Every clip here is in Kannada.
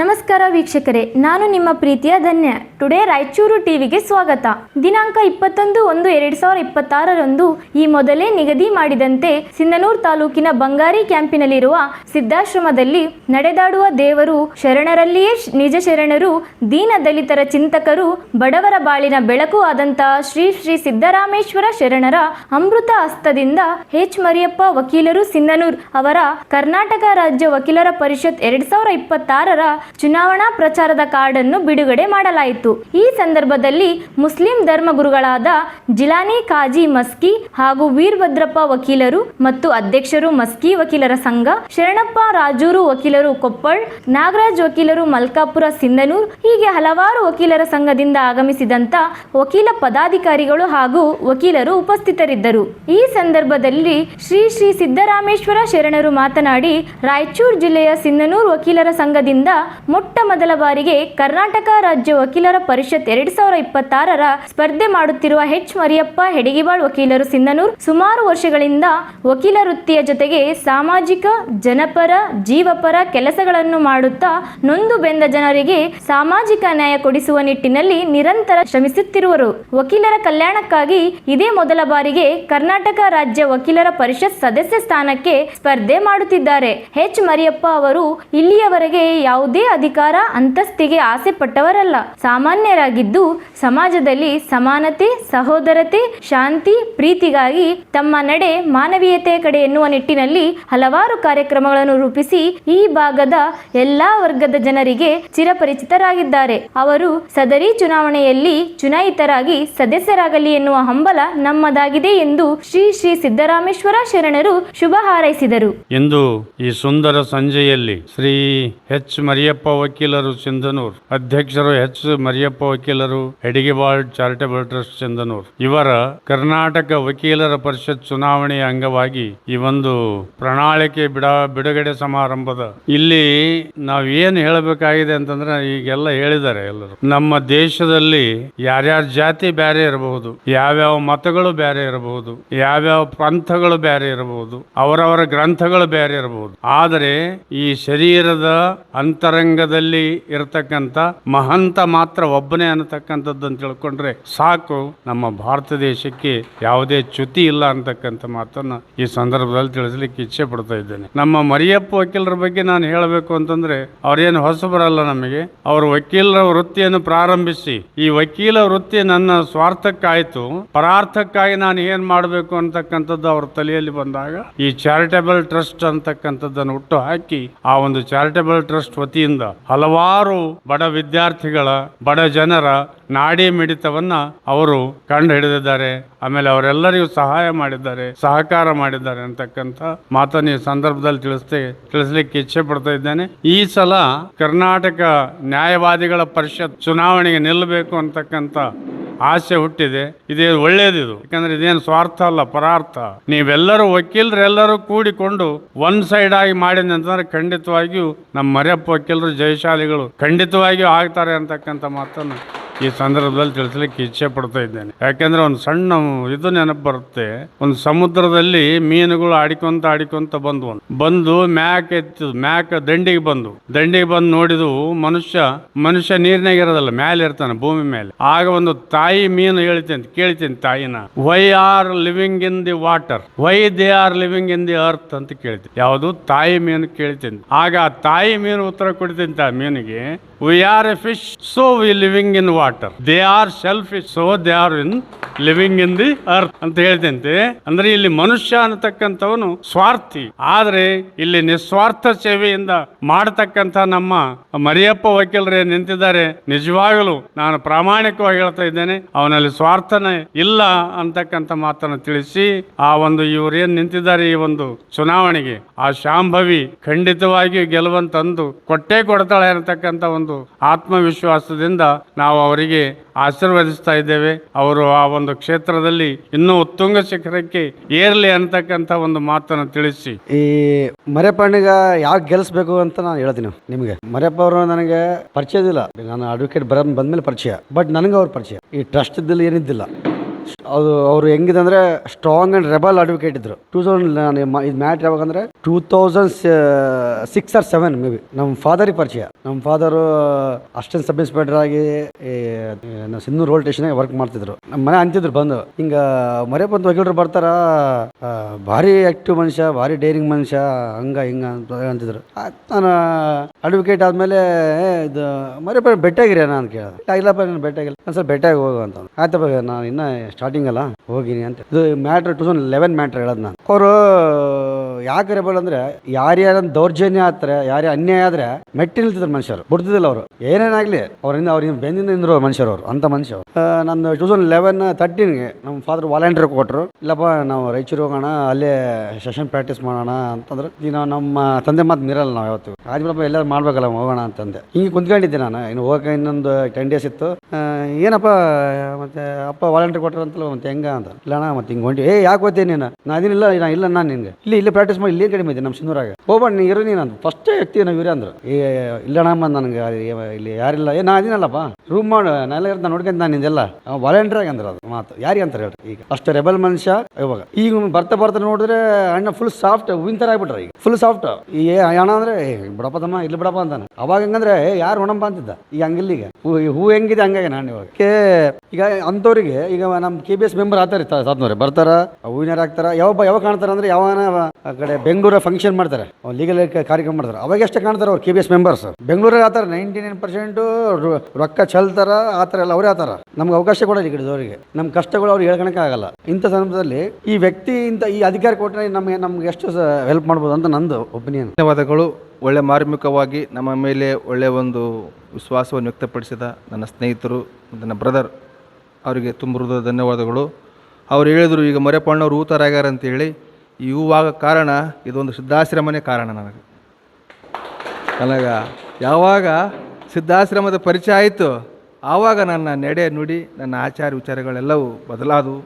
ನಮಸ್ಕಾರ ವೀಕ್ಷಕರೇ, ನಾನು ನಿಮ್ಮ ಪ್ರೀತಿಯ ಧನ್ಯ. ಟುಡೇ ರಾಯಚೂರು ಟಿವಿಗೆ ಸ್ವಾಗತ. ದಿನಾಂಕ ಇಪ್ಪತ್ತೊಂದು ಒಂದು ಎರಡು ಸಾವಿರದ ಇಪ್ಪತ್ತಾರರಂದು ಈ ಮೊದಲೇ ನಿಗದಿ ಮಾಡಿದಂತೆ ಸಿಂಧನೂರು ತಾಲೂಕಿನ ಬಂಗಾರಿ ಕ್ಯಾಂಪಿನಲ್ಲಿರುವ ಸಿದ್ಧಾಶ್ರಮದಲ್ಲಿ ನಡೆದಾಡುವ ದೇವರು ಶರಣರಲ್ಲಿಯೇ ನಿಜ ಶರಣರು, ದೀನ ದಲಿತರ ಚಿಂತಕರು, ಬಡವರ ಬಾಳಿನ ಬೆಳಕು ಆದಂತಹ ಶ್ರೀ ಶ್ರೀ ಸಿದ್ದರಾಮೇಶ್ವರ ಶರಣರ ಅಮೃತ ಹಸ್ತದಿಂದ ಹೆಚ್ ಮರಿಯಪ್ಪ ವಕೀಲರು ಸಿಂಧನೂರ್ ಅವರ ಕರ್ನಾಟಕ ರಾಜ್ಯ ವಕೀಲರ ಪರಿಷತ್ ಎರಡು ಸಾವಿರದ ಇಪ್ಪತ್ತಾರರ ಚುನಾವಣಾ ಪ್ರಚಾರದ ಕಾರ್ಡ್ ಅನ್ನು ಬಿಡುಗಡೆ ಮಾಡಲಾಯಿತು. ಈ ಸಂದರ್ಭದಲ್ಲಿ ಮುಸ್ಲಿಂ ಧರ್ಮಗುರುಗಳಾದ ಜಿಲಾನಿ ಕಾಜಿ ಮಸ್ಕಿ ಹಾಗೂ ವೀರಭದ್ರಪ್ಪ ವಕೀಲರು ಮತ್ತು ಅಧ್ಯಕ್ಷರು ಮಸ್ಕಿ ವಕೀಲರ ಸಂಘ, ಶರಣಪ್ಪ ರಾಜೂರು ವಕೀಲರು ಕೊಪ್ಪಳ್, ನಾಗರಾಜ್ ವಕೀಲರು ಮಲ್ಕಾಪುರ ಸಿಂಧನೂರ್, ಹೀಗೆ ಹಲವಾರು ವಕೀಲರ ಸಂಘದಿಂದ ಆಗಮಿಸಿದಂತ ವಕೀಲ ಪದಾಧಿಕಾರಿಗಳು ಹಾಗೂ ವಕೀಲರು ಉಪಸ್ಥಿತರಿದ್ದರು. ಈ ಸಂದರ್ಭದಲ್ಲಿ ಶ್ರೀ ಶ್ರೀ ಸಿದ್ದರಾಮೇಶ್ವರ ಶರಣರು ಮಾತನಾಡಿ, ರಾಯಚೂರು ಜಿಲ್ಲೆಯ ಸಿಂಧನೂರು ವಕೀಲರ ಸಂಘದಿಂದ ಮೊಟ್ಟ ಮೊದಲ ಬಾರಿಗೆ ಕರ್ನಾಟಕ ರಾಜ್ಯ ವಕೀಲರ ಪರಿಷತ್ ಎರಡ್ ಸಾವಿರದ ಇಪ್ಪತ್ತಾರರ ಸ್ಪರ್ಧೆ ಮಾಡುತ್ತಿರುವ ಹೆಚ್ ಮರಿಯಪ್ಪ ಹೆಡಿಗಿಬಾಳ್ ವಕೀಲರು ಸಿಂಧನೂರ್. ಸುಮಾರು ವರ್ಷಗಳಿಂದ ವಕೀಲ ವೃತ್ತಿಯ ಜೊತೆಗೆ ಸಾಮಾಜಿಕ, ಜನಪರ, ಜೀವಪರ ಕೆಲಸಗಳನ್ನು ಮಾಡುತ್ತಾ ನೊಂದು ಬೆಂದ ಜನರಿಗೆ ಸಾಮಾಜಿಕ ನ್ಯಾಯ ಕೊಡಿಸುವ ನಿಟ್ಟಿನಲ್ಲಿ ನಿರಂತರ ಶ್ರಮಿಸುತ್ತಿರುವರು. ವಕೀಲರ ಕಲ್ಯಾಣಕ್ಕಾಗಿ ಇದೇ ಮೊದಲ ಬಾರಿಗೆ ಕರ್ನಾಟಕ ರಾಜ್ಯ ವಕೀಲರ ಪರಿಷತ್ ಸದಸ್ಯ ಸ್ಥಾನಕ್ಕೆ ಸ್ಪರ್ಧೆ ಮಾಡುತ್ತಿದ್ದಾರೆ. ಎಚ್ ಮರಿಯಪ್ಪ ಅವರು ಇಲ್ಲಿಯವರೆಗೆ ಯಾವುದೇ ಅಧಿಕಾರ ಅಂತಸ್ತಿಗೆ ಆಸೆ ಪಟ್ಟವರಲ್ಲ. ಸಾಮಾನ್ಯರಾಗಿದ್ದು ಸಮಾಜದಲ್ಲಿ ಸಮಾನತೆ, ಸಹೋದರತೆ, ಶಾಂತಿ, ಪ್ರೀತಿಗಾಗಿ ತಮ್ಮ ನಡೆ ಮಾನವೀಯತೆಯ ಕಡೆ ಎನ್ನುವ ನಿಟ್ಟಿನಲ್ಲಿ ಹಲವಾರು ಕಾರ್ಯಕ್ರಮಗಳನ್ನು ರೂಪಿಸಿ ಈ ಭಾಗದ ಎಲ್ಲಾ ವರ್ಗದ ಜನರಿಗೆ ಚಿರಪರಿಚಿತರಾಗಿದ್ದಾರೆ. ಅವರು ಸದರಿ ಚುನಾವಣೆಯಲ್ಲಿ ಚುನಾಯಿತರಾಗಿ ಸದಸ್ಯರಾಗಲಿ ಎನ್ನುವ ಹಂಬಲ ನಮ್ಮದಾಗಿದೆ ಎಂದು ಶ್ರೀ ಶ್ರೀ ಸಿದ್ದರಾಮೇಶ್ವರ ಶರಣರು ಶುಭ ಹಾರೈಸಿದರು. ಇಂದು ಈ ಸುಂದರ ಸಂಜೆಯಲ್ಲಿ ಶ್ರೀ ಎಚ್ ಮರಿಯಪ್ಪ ವಕೀಲರು ಚಂದನೂರ್ ಅಧ್ಯಕ್ಷರು ಎಚ್. ಮರಿಯಪ್ಪ ವಕೀಲರು ಎಡಿಗೆಬಾಳ್ ಚಾರಿಟಬಲ್ ಟ್ರಸ್ಟ್ ಚಂದನೂರ್ ಇವರ ಕರ್ನಾಟಕ ವಕೀಲರ ಪರಿಷತ್ ಚುನಾವಣೆಯ ಅಂಗವಾಗಿ ಈ ಒಂದು ಪ್ರಣಾಳಿಕೆ ಬಿಡ, ಬಿಡುಗಡೆ ಸಮಾರಂಭದ. ಇಲ್ಲಿ ನಾವ್ ಏನ್ ಹೇಳಬೇಕಾಗಿದೆ ಅಂತಂದ್ರೆ ಈಗೆಲ್ಲ ಹೇಳಿದ್ದಾರೆ ಎಲ್ಲರೂ. ನಮ್ಮ ದೇಶದಲ್ಲಿ ಯಾರ್ಯಾರ ಜಾತಿ ಬೇರೆ ಇರಬಹುದು, ಯಾವ್ಯಾವ ಮತಗಳು ಬೇರೆ ಇರಬಹುದು, ಯಾವ್ಯಾವ ಪಂಥಗಳು ಬೇರೆ ಇರಬಹುದು, ಅವರವರ ಗ್ರಂಥಗಳು ಬೇರೆ ಇರಬಹುದು. ಆದರೆ ಈ ಶರೀರದ ಅಂತರಂಗದಲ್ಲಿ ಇರತಕ್ಕಂತ ಮಹಂತ ಮಾತ್ರ ಒಬ್ಬನೇ ಅನ್ನತಕ್ಕಂಥದ್ದನ್ನು ತಿಳ್ಕೊಂಡ್ರೆ ಸಾಕು, ನಮ್ಮ ಭಾರತ ದೇಶಕ್ಕೆ ಯಾವುದೇ ಚ್ಯುತಿ ಇಲ್ಲ ಅಂತಕ್ಕಂಥ ಮಾತನ್ನ ಈ ಸಂದರ್ಭದಲ್ಲಿ ತಿಳಿಸ್ಲಿಕ್ಕೆ ಇಚ್ಛೆ ಪಡ್ತಾ ಇದ್ದೇನೆ. ನಮ್ಮ ಮರಿಯಪ್ಪ ವಕೀಲರ ಬಗ್ಗೆ ನಾನು ಹೇಳಬೇಕು ಅಂತಂದ್ರೆ ಅವ್ರೇನು ಹೊಸಬರಲ್ಲ ನಮಗೆ. ಅವ್ರ ವಕೀಲರ ವೃತ್ತಿಯನ್ನು ಪ್ರಾರಂಭಿಸಿ. ಈ ವಕೀಲ ವೃತ್ತಿ ನನ್ನ ಸ್ವಾರ್ಥಕ್ಕಾಯ್ತು. ಪರಾರ್ಥಕ್ಕಾಗಿ ನಾನು ಏನ್ ಮಾಡಬೇಕು ಅಂತಕ್ಕಂಥದ್ದು ಅವ್ರ ತಲೆಯಲ್ಲಿ ಬಂದಾಗ ಈ ಚಾರಿಟಬಲ್ ಟ್ರಸ್ಟ್ ಅಂತಕ್ಕಂಥದ್ದನ್ನು ಹುಟ್ಟು ಹಾಕಿ, ಆ ಒಂದು ಚಾರಿಟಬಲ್ ಟ್ರಸ್ಟ್ ವತಿಯಿಂದ ಹಲವಾರು ಬಡ ವಿದ್ಯಾರ್ಥಿಗಳ, ಬಡ ಜನರ ನಾಡಿ ಮಿಡಿತವನ್ನ ಅವರು ಕಂಡು ಹಿಡಿದಿದ್ದಾರೆ ಆಮೇಲೆ ಅವರೆಲ್ಲರಿಗೂ ಸಹಾಯ ಮಾಡಿದ್ದಾರೆ, ಸಹಕಾರ ಮಾಡಿದ್ದಾರೆ ಅಂತಕ್ಕಂಥ ಮಾತನ್ನು ಈ ಸಂದರ್ಭದಲ್ಲಿ ತಿಳಿಸ್ತೇ, ತಿಳಿಸ್ಲಿಕ್ಕೆ ಇಚ್ಛೆ ಪಡ್ತಾ ಇದ್ದೇನೆ. ಈ ಸಲ ಕರ್ನಾಟಕ ನ್ಯಾಯವಾದಿಗಳ ಪರಿಷತ್ ಚುನಾವಣೆಗೆ ನಿಲ್ಲಬೇಕು ಅಂತಕ್ಕಂಥ ಆಸೆ ಹುಟ್ಟಿದೆ. ಇದೇ ಒಳ್ಳೇದಿದು. ಯಾಕಂದ್ರೆ ಇದೇನು ಸ್ವಾರ್ಥ ಅಲ್ಲ, ಪರಾರ್ಥ. ನೀವೆಲ್ಲರೂ ವಕೀಲರೆಲ್ಲರೂ ಕೂಡಿಕೊಂಡು ಒನ್ ಸೈಡ್ ಆಗಿ ಮಾಡಿದೆ ಅಂತಂದ್ರೆ ಖಂಡಿತವಾಗಿಯೂ ನಮ್ಮ ಮರ್ಯಪ್ಪ ವಕೀಲರು ಜಯಶಾಲಿಗಳು ಖಂಡಿತವಾಗಿಯೂ ಆಗ್ತಾರೆ ಅಂತಕ್ಕಂಥ ಮಾತನ್ನು ಈ ಸಂದರ್ಭದಲ್ಲಿ ತಿಳಿಸಲಿಕ್ಕೆ ಇಚ್ಛೆ ಪಡ್ತಾ ಇದ್ದೇನೆ. ಯಾಕೆಂದ್ರೆ ಒಂದು ಸಣ್ಣ ಇದು ನೆನಪು ಬರುತ್ತೆ. ಒಂದು ಸಮುದ್ರದಲ್ಲಿ ಮೀನುಗಳು ಆಡಿಕೊಂತ ಆಡಿಕೊಂತ ಬಂದ್ವು ಬಂದು ಮ್ಯಾಕ್ ಎತ್ತು ಮ್ಯಾಕ್ ದಂಡಿಗೆ ಬಂದು ದಂಡಿಗೆ ಬಂದು ನೋಡಿದು ಮನುಷ್ಯ ಮನುಷ್ಯ ನೀರಿನಾಗ ಇರೋದಲ್ಲ ಮೇಲೆ ಇರ್ತಾನೆ ಭೂಮಿ ಮೇಲೆ. ಆಗ ಒಂದು ತಾಯಿ ಮೀನು ಹೇಳ್ತೀನಿ, ಕೇಳ್ತೀನಿ ತಾಯಿನ why are living in the water why they are living in the earth ಅಂತ ಕೇಳ್ತೀನಿ. ಯಾವುದು? ತಾಯಿ ಮೀನು ಕೇಳ್ತೀನಿ. ಆಗ ಆ ತಾಯಿ ಮೀನು ಉತ್ತರ ಕೊಡ್ತೀನಿ ಮೀನಿಗೆ we are a fish so we living in water they are self is so they are in living in the earth ಅಂತ ಹೇಳ್ತಂತೆ, ಅಂದ್ರೆ ಇಲ್ಲಿ ಮನುಷ್ಯ ಅನ್ನತಕ್ಕಂಥವನು ಸ್ವಾರ್ಥಿ. ಆದ್ರೆ ಇಲ್ಲಿ ನಿಸ್ವಾರ್ಥ ಸೇವೆಯಿಂದ ಮಾಡತಕ್ಕಂಥ ನಮ್ಮ ಮರಿಯಪ್ಪ ವಕೀಲರೇ ನಿಂತಿದ್ದಾರೆ. ನಿಜವಾಗಲೂ ನಾನು ಪ್ರಾಮಾಣಿಕವಾಗಿ ಹೇಳ್ತಾ ಇದ್ದೇನೆ, ಅವನಲ್ಲಿ ಸ್ವಾರ್ಥನೇ ಇಲ್ಲ ಅಂತಕ್ಕಂಥ ಮಾತನ್ನು ತಿಳಿಸಿ, ಆ ಒಂದು ಇವ್ರು ಏನ್ ನಿಂತಿದ್ದಾರೆ ಈ ಒಂದು ಚುನಾವಣೆಗೆ? ಆ ಶಾಂಭವಿ ಖಂಡಿತವಾಗಿಯೂ ಗೆಲುವಂತಂದು ಕೊಟ್ಟೇ ಕೊಡ್ತಾಳೆ ಅನ್ನತಕ್ಕಂಥ ಒಂದು ಆತ್ಮವಿಶ್ವಾಸದಿಂದ ನಾವು ಅವರಿಗೆ ಆಶೀರ್ವದಿಸ್ತಾ ಇದ್ದೇವೆ. ಅವರು ಆ ಒಂದು ಕ್ಷೇತ್ರದಲ್ಲಿ ಇನ್ನೂ ಉತ್ತುಂಗ ಶಿಖರಕ್ಕೆ ಏರ್ಲಿ ಅಂತಕ್ಕಂಥ ಒಂದು ಮಾತನ್ನು ತಿಳಿಸಿ. ಈ ಮರೆಪ್ಪಣ್ಣಿಗ ಯಾವ ಗೆಲ್ಲಿಸ್ಬೇಕು ಅಂತ ನಾನು ಹೇಳ್ತೀನಿ ನಿಮಗೆ. ಮರೆಪ್ಪ ಅವರು ನನಗೆ ಪರಿಚಯದಿಲ್ಲ. ನಾನು ಅಡ್ವೊಕೇಟ್ ಬರ ಬಂದ್ಮೇಲೆ ಪರಿಚಯ ಬಟ್ ನನಗೆ ಅವ್ರ ಪರಿಚಯ. ಈ ಟ್ರಸ್ಟ್ ಏನಿದ್ದಿಲ್ಲ. ಅದು ಅವರು ಹೆಂಗಿದೆ ಅಂದರೆ ಸ್ಟ್ರಾಂಗ್ ಆ್ಯಂಡ್ ರೆಬಲ್ ಅಡ್ವೊಕೇಟ್ ಇದ್ರು. ಟೂ ತೌಸಂಡ್ ನಾನು ಇದು mat ಯಾವಾಗಂದ್ರೆ two thousand six or seven maybe ನಮ್ಮ ಫಾದರಿಗೆ ಪರಿಚಯ. ನಮ್ಮ ಫಾದರು ಅಷ್ಟೊಂದು ಸಬ್ ಇನ್ಸ್ಪೆಕ್ಟರ್ ಆಗಿ ಈ, ರೋಲ್ ಸ್ಟೇಷನ್ ವರ್ಕ್ ಮಾಡ್ತಿದ್ರು. ನಮ್ಮ ಮನೆ ಅಂತಿದ್ರು ಬಂದು. ಹಿಂಗೆ ಮರೆ ಬಂದು ವಕೀಲರು ಬರ್ತಾರ ಭಾರಿ ಆಕ್ಟಿವ್ ಮನುಷ್ಯ ಭಾರಿ ಡೇರಿಂಗ್ ಮನುಷ್ಯ ಹಂಗ ಹಿಂಗ ಅಂತ ಅಂತಿದ್ರು. ನಾನು ಅಡ್ವೊಕೇಟ್ ಆದಮೇಲೆ ಇದು ಮರೆ ಭೇಟಿಯಾಗಿರಿ ಅಂತ ಕೇಳಿದೆ. ಇಲ್ಲಪ್ಪ ನಾನು ಬೆಟ್ಟಾಗಿಲ್ಲ. ಒಂದು ಸ್ವಲ್ಪ ಬೆಟ್ಟಾಗಿ ಹೋಗು ಅಂತ. ಆಯ್ತಪ್ಪ ನಾನು ಇನ್ನೂ ಸ್ಟಾರ್ಟಿಂಗ್ ಅಲ್ಲ, ಹೋಗಿನಿ ಅಂತ. ಇದು matter two thousand eleven matter ಹೇಳೋದು ನಾನು. ಅವರು, ಯಾಕೆ ರೆಬಲ್ ಅಂದ್ರೆ, ಯಾರ್ಯಾರ ದೌರ್ಜನ್ಯ ಆದ್ರೆ, ಯಾರ್ಯಾರ ಅನ್ಯಾಯ ಆದ್ರೆ ಮೆಟ್ಟಿ ನಿಲ್ತಿದ್ರು ಮನುಷ್ಯರು. ಬಿಡ್ತಿದ್ದಿಲ್ಲ ಅವರು. ಏನೇನಾಗ್ಲಿ ಅವರಿಂದ ಅವ್ರಿಂದ ಬೆಂದಿಂದ ನಿಂದ್ರು ಮನುಷ್ಯರು ಅವರು, ಅಂತ ಮನುಷ್ಯ ನಾನು ಟೂ ತೌಸಂಡ್ ಲೆವೆನ್ ತರ್ಟೀನ್ಗೆ ನಮ್ಮ ಫಾದರ್ ವಾಲಂಟಿಯರ್ ಕೊಟ್ಟರು ಇಲ್ಲಪ್ಪ, ನಾವು ರಾಯಚೂರು ಹೋಗೋಣ, ಅಲ್ಲೇ ಸೆಷನ್ ಪ್ರಾಕ್ಟೀಸ್ ಮಾಡೋಣ ಅಂತಂದ್ರೆ. ಈಗ ನಮ್ಮ ತಂದೆ ಮಾತು ಮೀರಲ್ಲ ನಾವು ಯಾವತ್ತು ಆದ್ಮೇಲೆ ಎಲ್ಲರೂ ಮಾಡ್ಬೇಕಲ್ಲ ಹೋಗೋಣ ಅಂತಂದೆ. ಹಿಂಗೆ ಕುಂತ್ಕೊಂಡಿದ್ದೆ ನಾನು. ಇನ್ನು ಹೋಗಕ್ಕೆ ಇನ್ನೊಂದು ಟೆನ್ ಡೇಸ್ ಇತ್ತು. ಏನಪ್ಪ, ಮತ್ತೆ ಅಪ್ಪ ವಾಲಂಟಿಯರ್ ಕೊಟ್ಟರು ಅಂತಲ್ಲ ಮತ್ತೆ ಹೆಂಗ ಅಂತ. ಇಲ್ಲಣ್ಣ ಮತ್ತೆ ಹಿಂಗೆ ಹೊಂಟಿ, ಏ, ಯಾಕೆ ಹೋಗ್ತೀನಿ ನೀನು? ನಾ ಅದಿನಿಲ್ಲ ನಾ, ಇಲ್ಲ ನಾನು ನಿನಗೆ. ಇಲ್ಲಿ ಇಲ್ಲಿ ಪ್ರಾಕ್ಟೀಸ್ ಮಾಡಿ, ಇಲ್ಲಿ ಕಡಿಮೆ ಇದೆ ನಮ್ಮ ಸಿಂಧೂರಾಗ ಹೋಗ್ಬಾ ನೀ ಇರು ನೀನು ಅಂತ ಫಸ್ಟೇ ವ್ಯಕ್ತಿ ನಾವು ಇವ್ರೆ ಅಂದ್ರು. ಏ ಇಲ್ಲ ಅಮ್ಮ, ನನಗೆ ಇಲ್ಲಿ ಯಾರಿಲ್ಲ. ಏ, ನಾ ಅದಿನಲ್ಲಪ್ಪ ರೂಮ್ ಮಾಡು, ನಾ ಎಲ್ಲ ಇರ್ತಾನೆ ನೋಡ್ಕೊಂತ ನಾನು ನಿಂದೆಲ್ಲ. ವಾಲಂಟಿಯರ್ ಆಗಿ ಅಂದ್ರೆ ಅದು ಮಾತು. ಯಾರಿಗೆ ಅಂತಾರೆ ಹೇಳ್ರಿ? ಈಗ ಅಷ್ಟು ರೆಬಲ್ ಮನುಷ್ಯ ಇವಾಗ. ಈಗ ಬರ್ತಾ ಬರ್ತಾ ನೋಡಿದ್ರೆ ಅಣ್ಣ ಫುಲ್ ಸಾಫ್ಟ್ ಹೂವಿನ ಥರ ಆಗ್ಬಿಟ್ರೆ ಈಗ. ಫುಲ್ ಸಾಫ್ಟ್ ಈ ಅಣ್ಣ ಅಂದ್ರೆ, ಏ ಇಲ್ಲಿ ಬಿಡಪ್ಪ ಅಂತಾನೆ. ಅವಾಗ ಹೆಂಗಂದ್ರೆ, ಯಾರು ಹೊಣಂಬ ಅಂತಿದ್ದ? ಈಗ ಹಂಗಿಲ್ಲಿಗೆ ಹೂ ಹೆಂಗಿದೆ ಹಂಗಾಗಿ ನಾನು ಇವಾಗ. ಈಗ ಅಂಥವ್ರಿಗೆ, ಈಗ ನಮ್ಮ ಕೆ ಬಿ ಎಸ್ ಮೆಂಬರ್ ಆತಾರೆ ಸಾತ್ನವ್ರೆ. ಬರ್ತಾರ ಹೂವಿನಾರ ಆಗ್ತಾರ, ಯಾವ ಯಾವ ಕಾಣ್ತಾರ ಅಂದ್ರೆ ಯಾವನ, ಆ ಕಡೆ ಬೆಂಗಳೂರ ಫಂಕ್ಷನ್ ಮಾಡ್ತಾರೆ. ಲೀಗಲ್ ಕಾರ್ಯಕ್ರಮ ಮಾಡ್ತಾರೆ. ಅವಾಗ ಎಷ್ಟು ಕಾಣ್ತಾರೆ ಅವ್ರು ಕೆ ಬಿ ಎಸ್ ಮೆಂಬರ್ಸ್ ಬೆಂಗಳೂರಲ್ಲಿ ಆತಾರ ನೈಂಟಿ ನೈನ್ ಪರ್ಸೆಂಟ್ ರೊಕ್ಕ ಚಲ್ತಾರ, ಆ ಥರ ಎಲ್ಲ ಅವರೇ ಆತಾರ ನಮ್ಗೆ ಅವಕಾಶ ಕೊಡೋದು ಈ ನಮ್ಮ ಕಷ್ಟಗಳು ಅವ್ರಿಗೆ ಹೇಳ್ಕೊಳಕ್ಕೆ ಆಗಲ್ಲ. ಇಂಥ ಸಂದರ್ಭದಲ್ಲಿ ಈ ವ್ಯಕ್ತಿ ಇಂಥ, ಈ ಅಧಿಕಾರ ಕೊಟ್ಟರೆ ನಮಗೆ, ನಮ್ಗೆ ಎಷ್ಟು ಹೆಲ್ಪ್ ಮಾಡ್ಬೋದು ಅಂತ ನಂದು ಒಪಿನಿಯನ್ ಧನ್ಯವಾದಗಳು. ಒಳ್ಳೆ ಮಾರ್ಮಿಕವಾಗಿ ನಮ್ಮ ಮೇಲೆ ಒಳ್ಳೆಯ ಒಂದು ವಿಶ್ವಾಸವನ್ನು ವ್ಯಕ್ತಪಡಿಸಿದ ನನ್ನ ಸ್ನೇಹಿತರು, ನನ್ನ ಬ್ರದರ್ ಅವರಿಗೆ ತುಂಬ ಹೃದಯ ಧನ್ಯವಾದಗಳು. ಅವ್ರು ಹೇಳಿದರು, ಈಗ ಮರೆಪಣ್ಣವ್ರು ಊತರಾಗ್ಯಾರ ಅಂತೇಳಿ ಈ ಹೂವಾಗ ಕಾರಣ ಇದೊಂದು ಸಿದ್ಧಾಶ್ರಮನೇ ಕಾರಣ ನನಗೆ. ನನಗೆ ಯಾವಾಗ ಸಿದ್ಧಾಶ್ರಮದ ಪರಿಚಯ ಆಯಿತು, ಆವಾಗ ನನ್ನ ನಡೆ ನುಡಿ, ನನ್ನ ಆಚಾರ ವಿಚಾರಗಳೆಲ್ಲವೂ ಬದಲಾದವು.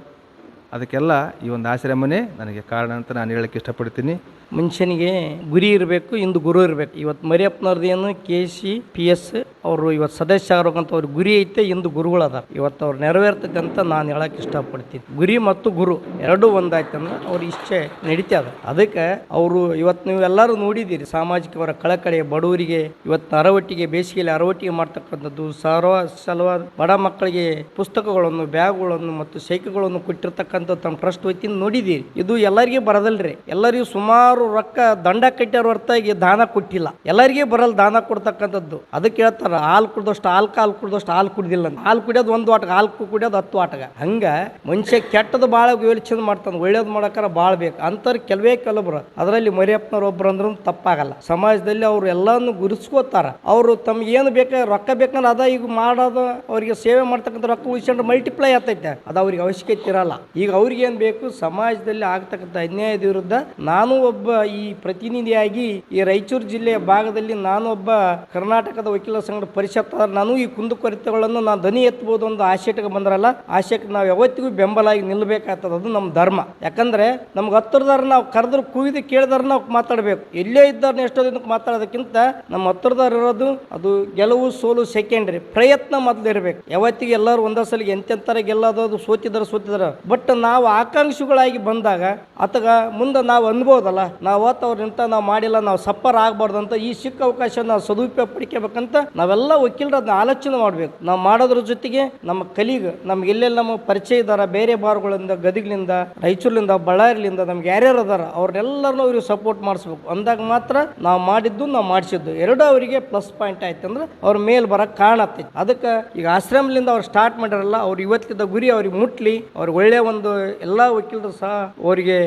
ಅದಕ್ಕೆಲ್ಲ ಈ ಒಂದು ಆಶ್ರಮನೇ ನನಗೆ ಕಾರಣ ಅಂತ ನಾನು ಹೇಳಕ್ಕೆ ಇಷ್ಟಪಡ್ತೀನಿ. ಮನುಷ್ಯನಿಗೆ ಗುರಿ ಇರಬೇಕು, ಇಂದು ಗುರು ಇರಬೇಕು. ಇವತ್ತು ಮರಿಯಪ್ಪನವ್ರದ್ದು ಏನು ಕೆ ಸಿ, ಪಿ ಎಸ್ ಅವರು ಇವತ್ತು ಸದಸ್ಯ ಆಗಿರೋಕ್ಕಂಥ ಅವ್ರ ಗುರಿ ಐತೆ, ಇಂದು ಗುರುಗಳು ಅದಾರ ಇವತ್ತು ಅವ್ರು ನೆರವೇರ್ತೈತೆ ಅಂತ ನಾನು ಹೇಳಕ್ಕೆ ಇಷ್ಟಪಡ್ತೀನಿ. ಗುರಿ ಮತ್ತು ಗುರು ಎರಡೂ ಒಂದಾಯ್ತು ಅಂದ್ರೆ ಅವ್ರ ಇಚ್ಛೆ ನಡೀತದ ಅದಕ್ಕೆ ಅವರು ಇವತ್ತು ನೀವು ಎಲ್ಲರೂ ನೋಡಿದ್ದೀರಿ, ಸಾಮಾಜಿಕವರ ಕಳಕಳೆ, ಬಡವರಿಗೆ ಇವತ್ತು ಅರವಟ್ಟಿಗೆ, ಬೇಸಿಗೆಯಲ್ಲಿ ಅರವಟ್ಟಿಗೆ ಮಾಡ್ತಕ್ಕಂಥದ್ದು, ಸರ್ವ ಸಲವಾದ ಬಡ ಮಕ್ಕಳಿಗೆ ಪುಸ್ತಕಗಳನ್ನು, ಬ್ಯಾಗ್ಗಳನ್ನು ಮತ್ತು ಸೈಕಲ್ಗಳನ್ನು ಕೊಟ್ಟಿರ್ತಕ್ಕಂಥ ತಮ್ಮ ಟ್ರಸ್ಟ್ ವತಿಯಿಂದ ನೋಡಿದ್ದೀರಿ. ಇದು ಎಲ್ಲರಿಗೂ ಬರದಲ್ರಿ. ಎಲ್ಲರಿಗೂ ಸುಮಾರು ರೊಕ್ಕ ದಂಡ ಕಟ್ಟ್ಯಾರ ಹೊರತಾಗಿ ದಾನ ಕೊಟ್ಟಿಲ್ಲ. ಎಲ್ಲರಿಗೂ ಬರಲ್ಲ ದಾನ ಕೊಡ್ತಕ್ಕಂಥದ್ದು. ಅದಕ್ಕೆ ಹೇಳ್ತಾರ, ಹಾಲು ಕುಡ್ದಷ್ಟು ಹಾಲು, ಕಾಲು ಕುಡ್ದಷ್ಟು ಹಾಲು ಕುಡ್ದಿಲ್ಲ ಹಾಲು ಕುಡಿಯೋದು ಒಂದು ಆಟಗ ಹಾಲು ಕುಡಿಯೋದು ಹತ್ತು ಆಟಗ ಹಂಗ ಮನುಷ್ಯ ಕೆಟ್ಟದ್ದು ಭಾಳ ಯೋಚನೆ ಮಾಡ್ತಾನೆ. ಒಳ್ಳೇದು ಮಾಡಕ್ಕಾರ ಭಾಳ ಬೇಕು. ಅಂಥವ್ರು ಕೆಲವೇ ಕೆಲವೊಬ್ರು ಅದರಲ್ಲಿ ಮರಿಯಪ್ಪನವ್ರು ಒಬ್ರು ಅಂದ್ರೂ ತಪ್ಪಾಗಲ್ಲ. ಸಮಾಜದಲ್ಲಿ ಅವ್ರು ಎಲ್ಲಾನು ಗುರುಸ್ಕೋತಾರ ಅವರು ತಮ್ಗೆ ಏನು ಬೇಕ, ರೊಕ್ಕ ಬೇಕಂದ್ರೆ ಅದ ಈಗ ಮಾಡೋದು, ಅವರಿಗೆ ಸೇವೆ ಮಾಡ್ತಕ್ಕಂಥ ರೊಕ್ಕ ಉಳಿಸ್ಕೊಂಡ್ರೆ ಮಲ್ಟಿಪ್ಲೈ ಆಗ್ತೈತೆ. ಅದು ಅವ್ರಿಗೆ ಅವಶ್ಯಕತೆ ಇರಲ್ಲ. ಈಗ ಅವ್ರಿಗೆ ಏನು ಬೇಕು, ಸಮಾಜದಲ್ಲಿ ಆಗ್ತಕ್ಕಂಥ ಅನ್ಯಾಯದ ವಿರುದ್ಧ ನಾನು ಒಬ್ಬ ಈ ಪ್ರತಿನಿಧಿಯಾಗಿ ಈ ರಾಯಚೂರು ಜಿಲ್ಲೆಯ ಭಾಗದಲ್ಲಿ ನಾನೊಬ್ಬ ಕರ್ನಾಟಕದ ವಕೀಲರ ಸಂಘದ ಪರಿಷತ್ ನಾನು ಈ ಕುಂದುಕೊರತೆಗಳನ್ನು ನಾನು ದನಿ ಎತ್ತಬಹುದು ಒಂದು ಆಶಯಕ್ಕೆ ಬಂದ್ರಲ್ಲ ಆಶಯಕ್ಕೆ ನಾವು ಯಾವತ್ತಿಗೂ ಬೆಂಬಲಾಗಿ ನಿಲ್ಲಬೇಕಾಗ್ತದೆ. ಅದು ನಮ್ಮ ಧರ್ಮ. ಯಾಕಂದ್ರೆ ನಮ್ಗೆ ಹತ್ತಿರದಾರ ನಾವು ಕರೆದ್ರು ಕುಯ್ದು ಕೇಳಿದಾರ ನಾವು ಮಾತಾಡಬೇಕು. ಎಲ್ಲೇ ಇದ್ದಾರನ್ನ ಎಷ್ಟೋ ದಿನಕ್ಕೆ ಮಾತಾಡೋದಕ್ಕಿಂತ ನಮ್ಮ ಹತ್ತಿರದಾರ ಇರೋದು ಅದು ಗೆಲುವು, ಸೋಲು, ಸೆಕೆಂಡ್ರಿ. ಪ್ರಯತ್ನ ಮೊದಲು ಇರಬೇಕು. ಯಾವತ್ತಿಗೆ ಎಲ್ಲರೂ ಒಂದೇ ಸಲ ಎಂತೆಂತರ ಗೆಲ್ಲೋದು ಸೋತಿದಾರ ಸೋತಿದಾರ. ಬಟ್ ನಾವು ಆಕಾಂಕ್ಷಿಗಳಾಗಿ ಬಂದಾಗ ಅಥವಾ ಮುಂದೆ ನಾವು ಅನ್ಬೋದಲ್ಲ ನಾವು ಅವ್ರ ನಿಂತ ನಾವು ಮಾಡಿಲ್ಲ, ನಾವು ಸಪ್ಪರ್ ಆಗಬಾರ್ದು ಅಂತ ಈ ಸಿಕ್ಕ ಅವಕಾಶ ನಾವು ಸದುಪಯೋಗ ಪಡ್ಕೋಬೇಕಂತ ನಾವೆಲ್ಲ ವಕೀಲರು ಅದನ್ನ ಆಲೋಚನೆ ಮಾಡಬೇಕು. ನಾವು ಮಾಡೋದ್ರ ಜೊತೆಗೆ ನಮ್ಮ ಕಲೀಗ್ ನಮ್ಗೆ ಎಲ್ಲೆಲ್ಲಿ ನಮ್ಮ ಪರಿಚಯ ಇದಾರ, ಬೇರೆ ಬಾರ್ಗಳಿಂದ ಗದಿಗಳಿಂದ ರಾಯಚೂರ್ಲಿಂದ, ಬಳ್ಳಾರಿಲಿಂದ ನಮ್ಗೆ ಯಾರ್ಯಾರು ಅದಾರ ಅವ್ರನ್ನೆಲ್ಲರನ್ನೂ ಅವ್ರಿಗೆ ಸಪೋರ್ಟ್ ಮಾಡಿಸ್ಬೇಕು. ಅಂದಾಗ ಮಾತ್ರ ನಾವು ಮಾಡಿದ್ದು, ನಾವು ಮಾಡಿಸಿದ್ದು. ಎರಡು ಅವರಿಗೆ ಪ್ಲಸ್ ಪಾಯಿಂಟ್ ಆಯ್ತು ಅಂದ್ರೆ ಅವ್ರ ಮೇಲ್ ಬರಕ್ಕೆ ಕಾರಣ ಆಗ್ತೈತಿ. ಅದಕ್ಕೆ ಈಗ ಆಶ್ರಮದಿಂದ ಅವ್ರು ಸ್ಟಾರ್ಟ್ ಮಾಡಿರಲ್ಲ, ಅವ್ರು ಇವತ್ತಿದ್ದ ಗುರಿ ಅವ್ರಿಗೆ ಮುಟ್ಲಿ, ಅವ್ರಿಗೆ ಒಳ್ಳೆ ಒಂದು ಎಲ್ಲ ವಕೀಲರು ಸಹ ಅವರಿಗೆ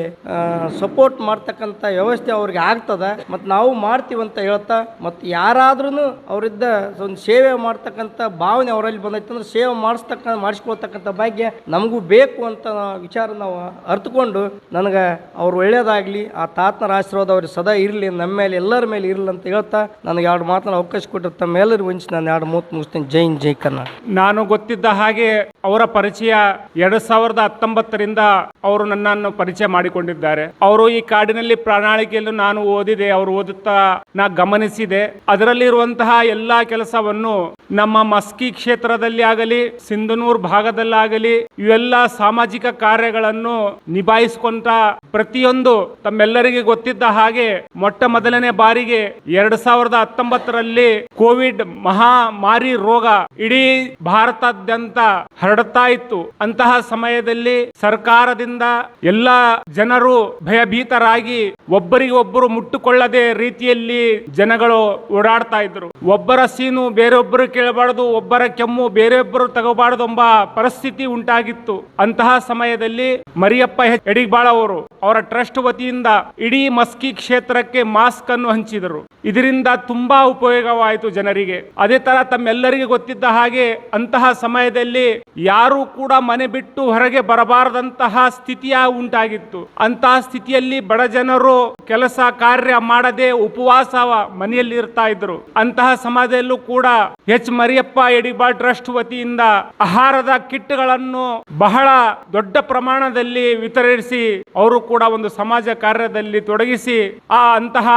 ಸಪೋರ್ಟ್ ಮಾಡ್ತಕ್ಕಂಥ ವ್ಯವಸ್ಥೆ ಅವ್ರಿಗೆ ಆಗ್ತದ. ಮತ್ತು ನಾವು ಮಾಡ್ತೀವಂತ ಅಂತ ಹೇಳ್ತಾ ಮತ್ತು ಯಾರಾದ್ರೂ ಅವರಿದ್ದ ಒಂದು ಸೇವೆ ಮಾಡ್ತಕ್ಕಂಥ ಭಾವನೆ ಅವರಲ್ಲಿ ಬಂದೈತೆ ಅಂದ್ರೆ ಸೇವೆ ಮಾಡಿಸ್ತಕ್ಕ, ಮಾಡಿಸ್ಕೊಳ್ತಕ್ಕಂಥ ಭಾಗ್ಯ ನಮಗೂ ಬೇಕು ಅಂತ ವಿಚಾರ ನಾವು ಅರ್ಥಕೊಂಡು ನನಗೆ ಅವ್ರು ಒಳ್ಳೇದಾಗಲಿ, ಆ ತಾತನ ಆಶೀರ್ವಾದ ಅವ್ರಿಗೆ ಸದಾ ಇರಲಿ, ನಮ್ಮ ಮೇಲೆ ಎಲ್ಲರ ಮೇಲೆ ಇರಲಿ ಅಂತ ಹೇಳ್ತಾ ನನಗೆ ಎರಡು ಮಾತನ್ನ ಅವಕಾಶ ಕೊಟ್ಟಿರ್ತ ತಮ್ಮೆಲ್ಲರಿಗೂ ವಂಚಿ ನಾನು ಎರಡು ಮೂತ್ ಮುಗಿಸ್ತೇನೆ. ಜೈನ್ ಜೈ ಕರ್ನಾಟಕ. ನಾನು ಗೊತ್ತಿದ್ದ ಹಾಗೆ ಅವರ ಪರಿಚಯ ಎರಡ್ ಸಾವಿರದ ಹತ್ತೊಂಬತ್ತರಿಂದ ಅವರು ನನ್ನನ್ನು ಪರಿಚಯ ಮಾಡಿಕೊಂಡಿದ್ದಾರೆ. ಅವರು ಈ ಕಾಡಿನಲ್ಲಿ ಪ್ರಾ ಪ್ರಣಾಳಿಕೆಯನ್ನು ನಾನು ಓದಿದೆ, ಅವರು ಓದುತ್ತಾ ನಾ ಗಮನಿಸಿದೆ. ಅದರಲ್ಲಿರುವಂತಹ ಎಲ್ಲಾ ಕೆಲಸವನ್ನು ನಮ್ಮ ಮಸ್ಕಿ ಕ್ಷೇತ್ರದಲ್ಲಿ ಆಗಲಿ, ಸಿಂಧನೂರ್ ಭಾಗದಲ್ಲಾಗಲಿ, ಇವೆಲ್ಲ ಸಾಮಾಜಿಕ ಕಾರ್ಯಗಳನ್ನು ನಿಭಾಯಿಸಿಕೊಂತ ಪ್ರತಿಯೊಂದು ತಮ್ಮೆಲ್ಲರಿಗೆ ಗೊತ್ತಿದ್ದ ಹಾಗೆ ಮೊಟ್ಟ ಮೊದಲನೇ ಬಾರಿಗೆ ಎರಡ್ ಸಾವಿರದ ಹತ್ತೊಂಬತ್ತರಲ್ಲಿ ಕೋವಿಡ್ ಮಹಾಮಾರಿ ರೋಗ ಇಡೀ ಭಾರತಾದ್ಯಂತ ಹರಡುತ್ತಾ ಇತ್ತು. ಅಂತಹ ಸಮಯದಲ್ಲಿ ಸರ್ಕಾರದಿಂದ ಎಲ್ಲ ಜನರು ಭಯಭೀತರಾಗಿ ಒಬ್ಬರಿಗೆ ಒಬ್ಬರು ಮುಟ್ಟುಕೊಳ್ಳದೆ ರೀತಿಯಲ್ಲಿ ಜನಗಳು ಓಡಾಡ್ತಾ ಇದ್ರು ಒಬ್ಬರ ಸೀನು ಬೇರೊಬ್ಬರು ಕೇಳಬಾರದು, ಒಬ್ಬರ ಕೆಮ್ಮು ಬೇರೆಯೊಬ್ಬರು ತಗೋಬಾರದು ಎಂಬ ಪರಿಸ್ಥಿತಿ ಉಂಟಾಗಿತ್ತು. ಅಂತಹ ಸಮಯದಲ್ಲಿ ಮರಿಯಪ್ಪ ಯಡಿಗ್ಬಾಳ್ ಅವರು ಅವರ ಟ್ರಸ್ಟ್ ವತಿಯಿಂದ ಇಡೀ ಮಸ್ಕಿ ಕ್ಷೇತ್ರಕ್ಕೆ ಮಾಸ್ಕ್ ಅನ್ನು ಹಂಚಿದರು. ಇದರಿಂದ ತುಂಬಾ ಉಪಯೋಗವಾಯಿತು ಜನರಿಗೆ. ಅದೇ ತರ ತಮ್ಮೆಲ್ಲರಿಗೂ ಗೊತ್ತಿದ್ದ ಹಾಗೆ ಅಂತಹ ಸಮಯದಲ್ಲಿ ಯಾರು ಕೂಡ ಮನೆ ಬಿಟ್ಟು ಹೊರಗೆ ಬರಬಾರದಂತಹ ಸ್ಥಿತಿಯ ಉಂಟಾಗಿತ್ತು. ಅಂತಹ ಸ್ಥಿತಿಯಲ್ಲಿ ಬಡ ಜನರು ಕೆಲಸ ಕಾರ್ಯ ಮಾಡದೆ ಉಪವಾಸ ಮನೆಯಲ್ಲಿ ಇರ್ತಾ ಇದ್ರು. ಅಂತಹ ಸಮಯದಲ್ಲೂ ಕೂಡ ಎಚ್ ಮರಿಯಪ್ಪ ಯಡಿಬಾ ಟ್ರಸ್ಟ್ ವತಿಯಿಂದ ಆಹಾರದ ಕಿಟ್ಗಳನ್ನು ಬಹಳ ದೊಡ್ಡ ಪ್ರಮಾಣದಲ್ಲಿ ವಿತರಿಸಿ ಅವರು ಒಂದು ಸಮಾಜ ಕಾರ್ಯದಲ್ಲಿ ತೊಡಗಿಸಿ ಆ ಅಂತಹ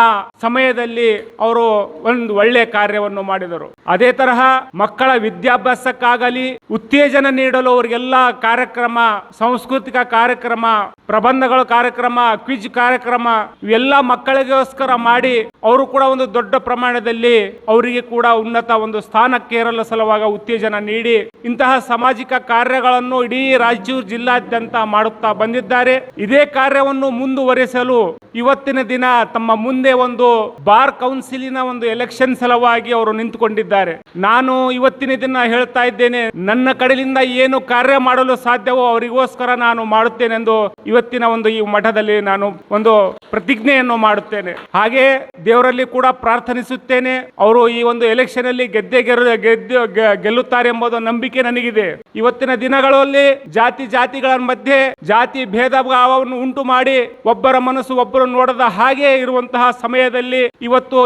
ಸಮಯದಲ್ಲಿ ಅವರು ಒಂದು ಒಳ್ಳೆ ಕಾರ್ಯವನ್ನು ಮಾಡಿದರು. ಅದೇ ತರಹ ಮಕ್ಕಳ ವಿದ್ಯಾಭ್ಯಾಸಕ್ಕಾಗಲಿ, ಉತ್ತೇಜನ ನೀಡಲು ಅವರಿಗೆಲ್ಲ ಕಾರ್ಯಕ್ರಮ, ಸಾಂಸ್ಕೃತಿಕ ಕಾರ್ಯಕ್ರಮ, ಪ್ರಬಂಧಗಳ ಕಾರ್ಯಕ್ರಮ ಕ್ವಿಜ್ ಕಾರ್ಯಕ್ರಮ ಇವೆಲ್ಲ ಮಕ್ಕಳಿಗೋಸ್ಕರ ಮಾಡಿ ಅವರು ಕೂಡ ಒಂದು ದೊಡ್ಡ ಪ್ರಮಾಣದಲ್ಲಿ ಅವರಿಗೆ ಕೂಡ ಉನ್ನತ ಒಂದು ಸ್ಥಾನಕ್ಕೆ ಏರಲು ಸಲುವಾಗ ಉತ್ತೇಜನ ನೀಡಿ ಇಂತಹ ಸಾಮಾಜಿಕ ಕಾರ್ಯಗಳನ್ನು ಇಡೀ ರಾಯಚೂರು ಜಿಲ್ಲಾದ್ಯಂತ ಮಾಡುತ್ತಾ ಬಂದಿದ್ದಾರೆ. ಇದೇ ಕಾರ್ಯವನ್ನು ಮುಂದುವರಿಸಲು ಇವತ್ತಿನ ದಿನ ತಮ್ಮ ಮುಂದೆ ಒಂದು ಬಾರ್ ಕೌನ್ಸಿಲಿನ ಒಂದು ಎಲೆಕ್ಷನ್ ಸಲುವಾಗಿ ಅವರು ನಿಂತುಕೊಂಡಿದ್ದಾರೆ. ನಾನು ಇವತ್ತಿನ ದಿನ ಹೇಳ್ತಾ ಇದ್ದೇನೆ, ನನ್ನ ಕಡೆಯಿಂದ ಏನು ಕಾರ್ಯ ಮಾಡಲು ಸಾಧ್ಯವೋ ಅವರಿಗೋಸ್ಕರ ನಾನು ಮಾಡುತ್ತೇನೆಂದು ಇವತ್ತಿನ ಒಂದು ಈ ಮಠದಲ್ಲಿ ನಾನು ಒಂದು ಪ್ರತಿಜ್ಞೆಯನ್ನು ಮಾಡುತ್ತೇನೆ. ಹಾಗೆ ದೇವರಲ್ಲಿ ಕೂಡ ಪ್ರಾರ್ಥನಿಸುತ್ತೇನೆ, ಅವರು ಈ ಒಂದು ಎಲೆಕ್ಷನ್ ಅಲ್ಲಿ ಗೆದ್ದು ಗೆಲ್ಲುತ್ತಾರೆ ಎಂಬುದು ನಂಬಿಕೆ ನನಗಿದೆ. ಇವತ್ತಿನ ದಿನಗಳಲ್ಲಿ ಜಾತಿ ಜಾತಿಗಳ ಮಧ್ಯೆ ಜಾತಿ ಭೇದ ಭಾವವನ್ನು ಉಂಟು ಮಾಡಿ ಒಬ್ಬರ ಮನಸ್ಸು ಒಬ್ಬರು ನೋಡದ ಹಾಗೆ ಇರುವಂತಹ ಸಮಯದಲ್ಲಿ ಇವತ್ತು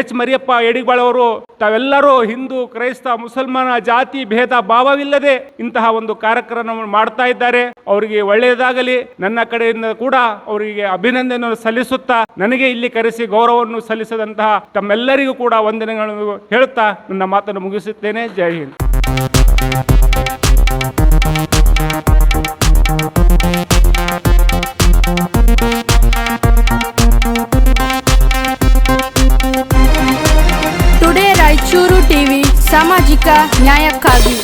ಎಚ್ ಮರಿಯಪ್ಪ ಯಡಿಗಳವರು ತಾವೆಲ್ಲರೂ ಹಿಂದೂ, ಕ್ರೈಸ್ತ, ಮುಸಲ್ಮಾನ ಜಾತಿ ಭೇದ ಭಾವವಿಲ್ಲದೆ ಇಂತಹ ಒಂದು ಕಾರ್ಯಕ್ರಮ ಮಾಡ್ತಾ ಇದ್ದಾರೆ. ಅವರಿಗೆ ಒಳ್ಳೆಯದಾಗಲಿ. ನನ್ನ ಕಡೆಯಿಂದ ಕೂಡ ಅವರಿಗೆ ಅಭಿನಂದನೆ ಸಲ್ಲಿಸುತ್ತಾ ನನಗೆ ಇಲ್ಲಿ ಕರೆಸಿ ಗೌರವವನ್ನು ಸಲ್ಲಿಸದಂತಹ ತಮ್ಮೆಲ್ಲರಿಗೂ ಕೂಡ ವಂದನೆಗಳನ್ನು ಹೇಳುತ್ತಾ ನನ್ನ ಮಾತನ್ನು ಮುಗಿಸುತ್ತೇನೆ. ಜೈ ಹಿಂದ್. ನ್ಯಾಯಕ್ಕಾಗಿ.